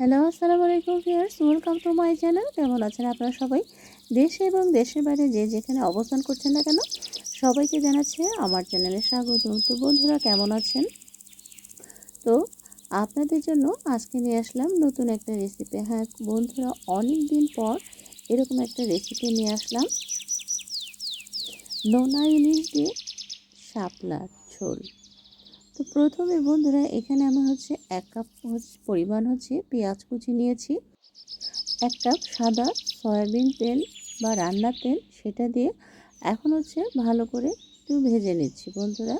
Hello আসসালামু আলাইকুম viewers welcome to my channel কেমন আছেন আপনারা সবাই? দেশে এবং দেশের বাইরে যে যেখানে অবস্থান করছেন না কেন, সবাইকে জানাচ্ছে আমার চ্যানেলে স্বাগত তো বন্ধুরা, কেমন আছেন? তো আপনাদের জন্য আজকে নিয়ে আসলাম নতুন একটা রেসিপি হ্যাঁ বন্ধুরা অনেক দিন পর এরকম একটা রেসিপি নিয়ে আসলাম। নোনা ইলিশ দিয়ে শাপলার ঝোল। তো প্রথমে বন্ধুরা, এখানে আমি হচ্ছে এক কাপ হচ্ছে পরিমাণ হচ্ছে পেঁয়াজ কুচি নিয়েছি। এক কাপ সাদা সয়াবিন তেল বা রান্নার তেল সেটা দিয়ে এখন হচ্ছে ভালো করে একটু ভেজে নিচ্ছি বন্ধুরা।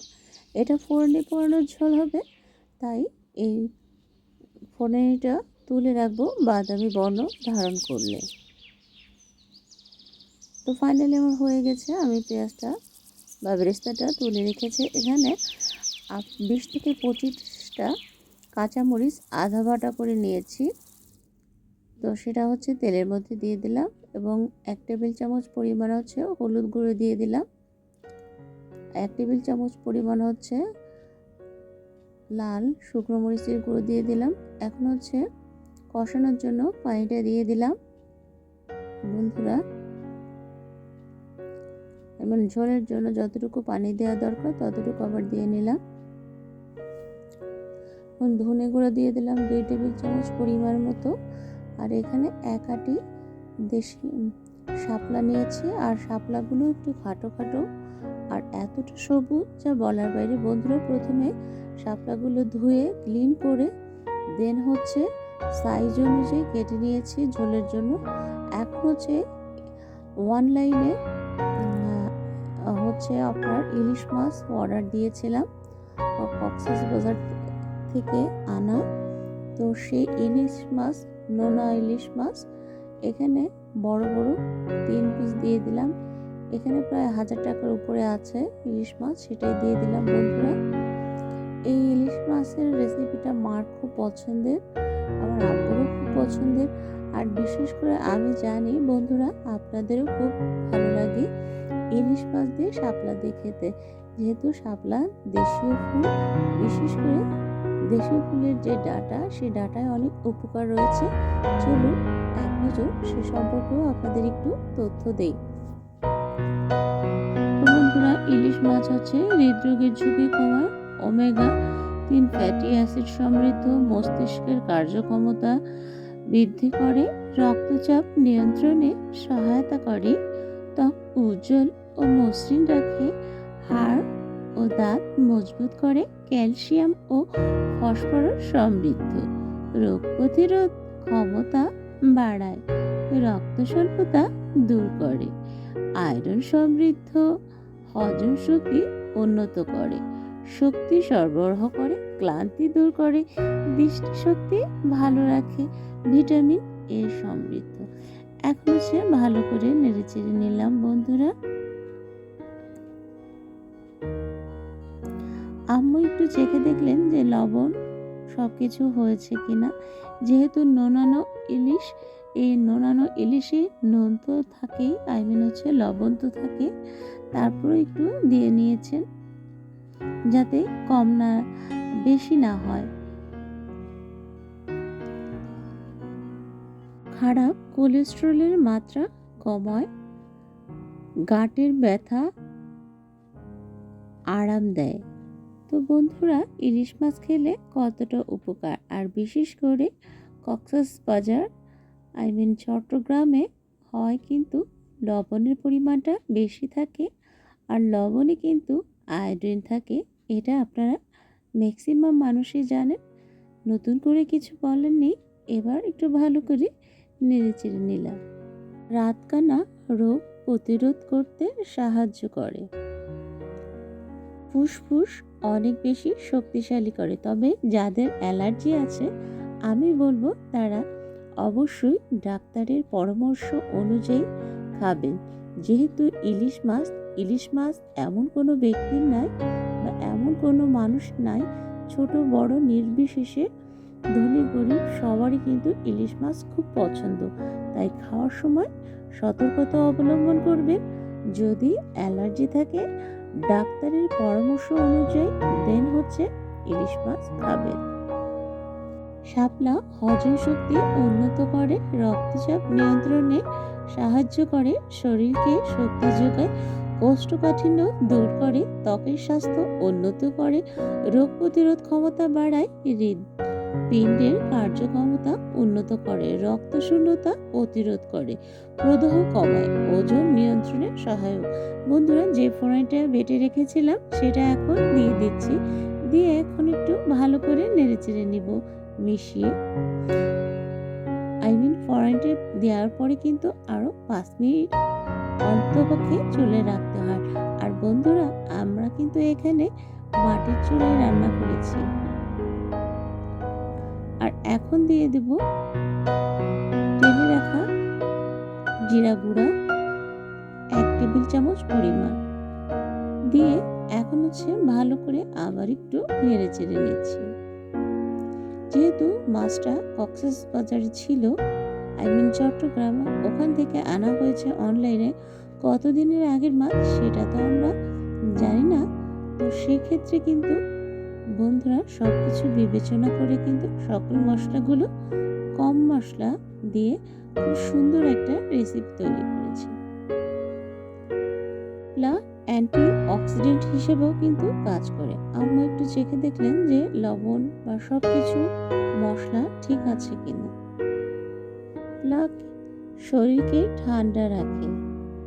এটা ফোড়নে পোড়ানোর ঝোল হবে, তাই এই ফোড়নিটা তুলে রাখব বাদামি বর্ণ ধারণ করলে। তো ফাইনালি আমার হয়ে গেছে, আমি পেঁয়াজটা বা বেরেস্তাটা তুলে রেখেছি। এখানে বিশ থেকে পঁচিশটা কাঁচামরিচ আধা বাটা করে নিয়েছি। তো সেটা হচ্ছে তেলের মধ্যে দিয়ে দিলাম এবং এক টেবিল চামচ পরিমাণ হচ্ছে হলুদ গুঁড়ো দিয়ে দিলাম। এক টেবিল চামচ পরিমাণ হচ্ছে লাল শুকনো মরিচের গুঁড়ো দিয়ে দিলাম। এখন হচ্ছে কষানোর জন্য পানিটা দিয়ে দিলাম। বন্ধুরা এবং ঝোলের জন্য যতটুকু পানি দেওয়া দরকার ততটুকু আবার দিয়ে নিলাম। ধনে গুঁড়ো দিয়ে দিলাম দুই টেবিল চামচ পরিমাণ মতো। আর এখানে এক আটি দেশি শাপলা নিয়েছি। আর শাপলাগুলো একটু খাটো খাটো। আর এতটা সবুজ যা বলার বাইরে। বন্ধুরা, প্রথমে শাপলাগুলো ধুয়ে ক্লিন করে, দেন হচ্ছে সাইজ অনুযায়ী কেটে নিয়েছি ঝোলের জন্য। এখন হচ্ছে ওয়ান লাইনে হচ্ছে আপনার ইলিশ মাছ অর্ডার দিয়েছিলাম। কক্সেস বাজার থেকে আনা। তো সেই ইলিশ মাছ, নোনা ইলিশ মাছ, এখানে বড় বড় তিন পিস দিয়ে দিলাম। এখানে প্রায় হাজার টাকার উপরে আছে ইলিশ মাছ, সেটাই দিয়ে দিলাম বন্ধুরা। এই ইলিশ মাছের রেসিপিটা মার খুব পছন্দের, আমার আব্বুরও খুব পছন্দের। আর বিশেষ করে আমি জানি বন্ধুরা, আপনাদেরও খুব ভালো লাগে ইলিশ মাছ দিয়ে শাপলা দিয়ে খেতে। যেহেতু শাপলা দেশীয় ফুল, বিশেষ করে দেশীয় ফুলের যে ডাটা, সেই ডাটায় অনেক উপকার রয়েছে। চলুন এক নজর, সে সম্পর্কেও আপনাদের একটু তথ্য দেই। বন্ধুরা, ইলিশ মাছ হচ্ছে হৃদরোগের ঝুঁকি কমায়, ওমেগা তিন ফ্যাটি অ্যাসিড সমৃদ্ধ, মস্তিষ্কের কার্যক্ষমতা বৃদ্ধি করে, রক্তচাপ নিয়ন্ত্রণে সহায়তা করে, ত্বক উজ্জ্বল ও মসৃণ রাখে, হাড় ও দাঁত মজবুত করে ক্যালসিয়াম ও ফসফরাস সমৃদ্ধ। রোগ প্রতিরোধ ক্ষমতা বাড়ায় রক্ত স্বল্পতা দূর করে, আয়রন সমৃদ্ধ, হজম শক্তি উন্নত করে, শক্তি সরবরাহ করে, ক্লান্তি দূর করে, দৃষ্টিশক্তি ভালো রাখে, ভিটামিন এ সমৃদ্ধ। এখন হচ্ছে ভালো করে নেড়ে চেড়ে নিলাম বন্ধুরা। আম্মু একটু চেখে দেখলেন যে লবণ সব কিছু হয়েছে কিনা। যেহেতু নোনানো ইলিশ, এই নোনানো ইলিশে নুন তো থাকেই আই মিন হচ্ছে লবণ তো থাকে। তারপরে একটু দিয়ে নিয়েছেন যাতে কম না, বেশি না হয়। খারাপ কোলেস্ট্রলের মাত্রা কমায়, গাঁটের ব্যথা আরাম দেয়। তো বন্ধুরা, ইলিশ মাছ খেলে কতটা উপকার? আর বিশেষ করে কক্সাস বাজার, আই মিন চট্টগ্রামে হয় কিন্তু লবণের পরিমাণটা বেশি থাকে আর লবণে কিন্তু আয়োডিন থাকে। এটা আপনারা ম্যাক্সিমাম মানুষই জানেন। নতুন করে কিছু বলেননি, এবার একটু ভালো করে নেড়ে চেড়ে নিলাম। রাতকানা রোগ প্রতিরোধ করতে সাহায্য করে। ফুসফুস অনেক বেশি শক্তিশালী করে। তবে যাদের অ্যালার্জি আছে, আমি বলব তারা অবশ্যই ডাক্তারের পরামর্শ অনুযায়ী খাবেন। যেহেতু ইলিশ মাছ ইলিশ মাছ এমন কোনো ব্যক্তির নাই বা এমন কোনো মানুষ নাই, ছোট, বড়, নির্বিশেষে ধনী, গরিব সবারই কিন্তু ইলিশ মাছ খুব পছন্দ। তাই খাওয়ার সময় সতর্কতা অবলম্বন করবেন। যদি অ্যালার্জি থাকে ডাক্তারের পরামর্শ অনুযায়ী দেন হচ্ছে ইলিশ মাছ খাবেন শাপলা হজম শক্তি উন্নত করে, রক্তচাপ নিয়ন্ত্রণে সাহায্য করে, শরীরকে শক্তি যোগায়, কোষ্ঠকাঠিন্য দূর করে, ত্বকের স্বাস্থ্য উন্নত করে, রোগ প্রতিরোধ ক্ষমতা বাড়ায় পিণ্ডের কার্যক্ষমতা উন্নত করে রক্ত শূন্যতা প্রতিরোধ করে, প্রদাহ কমায়, ওজন নিয়ন্ত্রণে সহায়ক। বন্ধুরা, যে ফোড়াইটা বেটে রেখেছিলাম, সেটা এখন দিয়ে দিচ্ছি। দিয়ে এখন একটু ভালো করে নেড়ে চেড়ে নিব, মিশিয়ে। আই মিন দেওয়ার পরে কিন্তু আরও পাঁচ মিনিট অন্তপক্ষে চুলে রাখতে হয়। আর বন্ধুরা, আমরা কিন্তু এখানে মাটির চুলায় রান্না করেছি। আর এখন দিয়ে দেব টেনে রাখা জিরা গুঁড়া এক টেবিল চামচ পরিমাণ। দিয়ে এখন হচ্ছে ভালো করে আবার একটু নেড়ে চেড়ে নিচ্ছি। যেহেতু মাছটা কক্সেস বাজারে ছিল, আই মিন চট্টগ্রাম, ওখান থেকে আনা হয়েছে অনলাইনে, কতদিনের আগের মাছ সেটা তো আমরা জানি না। তো সেক্ষেত্রে কিন্তু বন্ধুরা সব কিছু বিবেচনা করে কিন্তু সকল মশলাগুলো কম মশলা দিয়ে খুব সুন্দর একটা রেসিপি তৈরি করেছি। লা অ্যান্টি অক্সিডেন্ট হিসেবেও কিন্তু কাজ করে। আম্মা একটু চেখে দেখলেন যে লবণ বা সব কিছু মশলা ঠিক আছে কিনা। প্লাক শরীরকে ঠান্ডা রাখে।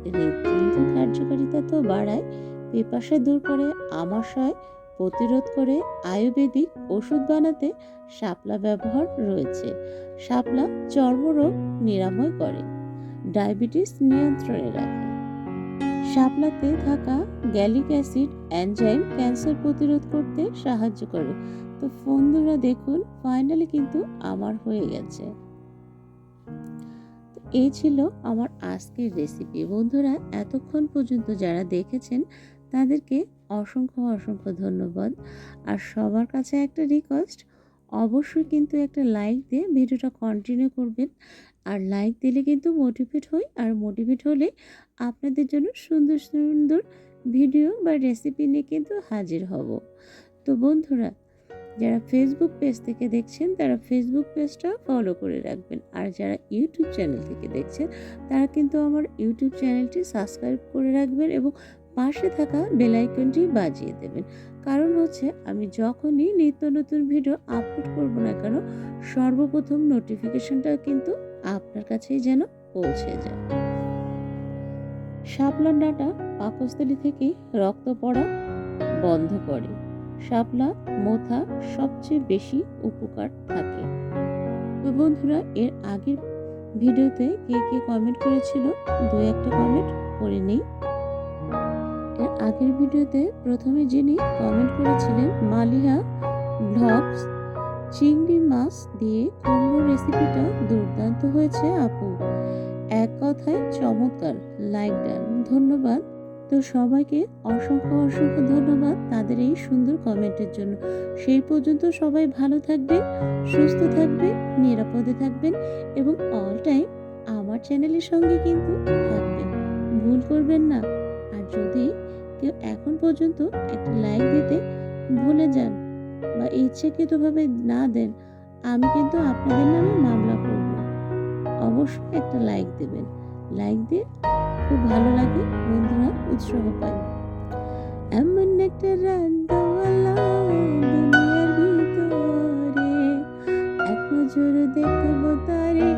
হৃদযন্ত্রের কার্যকারিতা তো বাড়ায়, পিপাসা দূর করে, আমাশয় প্রতিরোধ করে আয়ুর্বেদিক ওষুধ বানাতে শাপলা ব্যবহার রয়েছে। শাপলা চর্মরোগ নিরাময় করে, ডায়াবেটিস নিয়ন্ত্রণে রাখে। শাপলাতে থাকা গ্যালিক অ্যাসিড অ্যানজাইম ক্যান্সার প্রতিরোধ করতে সাহায্য করে। তো বন্ধুরা, দেখুন, ফাইনালি কিন্তু আমার হয়ে গেছে। এই ছিল আমার আজকের রেসিপি। বন্ধুরা, এতক্ষণ পর্যন্ত যারা দেখেছেন, তাদেরকে অসংখ্য অসংখ্য ধন্যবাদ। আর সবার কাছে একটা রিকোয়েস্ট অবশ্যই কিন্তু একটা লাইক দিয়ে ভিডিওটা কন্টিনিউ করবেন। আর লাইক দিলে কিন্তু মোটিভেট হই, আর মোটিভেট হলে আপনাদের জন্য সুন্দর সুন্দর ভিডিও বা রেসিপি নিয়ে কিন্তু হাজির হব। তো বন্ধুরা, যারা ফেসবুক পেজ থেকে দেখছেন, তারা ফেসবুক পেজটা ফলো করে রাখবেন। আর যারা ইউটিউব চ্যানেল থেকে দেখছেন, তারা কিন্তু আমার ইউটিউব চ্যানেলটি সাবস্ক্রাইব করে রাখবেন এবং পাশে থাকা বেলাইকনটি বাজিয়ে দেবেন। কারণ হচ্ছে আমি যখনই নিত্য নতুন ভিডিও আপলোড করব না কেন, সর্বপ্রথম নোটিফিকেশনটা কিন্তু আপনার কাছেই যেন পৌঁছে যায়। শাপলার ডাটা পাকস্থলী থেকে রক্ত পড়া বন্ধ করে। শাপলা, মোথা সবচেয়ে বেশি উপকার থাকে। তো বন্ধুরা, এর আগের ভিডিওতে কে কে কমেন্ট করেছিল? দু একটা কমেন্ট করে নেই। আগের ভিডিওতে প্রথমে যিনি কমেন্ট করেছিলেন মালিহা ব্লগস চিংড়ি মাছ দিয়ে কুমড়ো রেসিপিটা দুর্দান্ত হয়েছে আপু। এক কথায় চমৎকার লাইক ডান ধন্যবাদ। তো সবাইকে অসংখ্য অসংখ্য ধন্যবাদ তাদের এই সুন্দর কমেন্টের জন্য। সেই পর্যন্ত সবাই ভালো থাকবেন, সুস্থ থাকবেন, নিরাপদে থাকবেন এবং অল টাইম আমার চ্যানেলের সঙ্গে কিন্তু থাকবেন। ভুল করবেন না। আর যদি কেউ এখন পর্যন্ত একটা লাইক দিতে ভুলে যান বা ইচ্ছাকৃতভাবে না দেন, আমি কিন্তু আপনাদের নামে মামলা করব। অবশ্যই একটা লাইক দেবেন। লাইক দিয়ে খুব ভালো লাগে, বন্ধুরা উৎসাহ পাই এমন একটা দুনিয়ার ভিতরে, এক দেখব তারে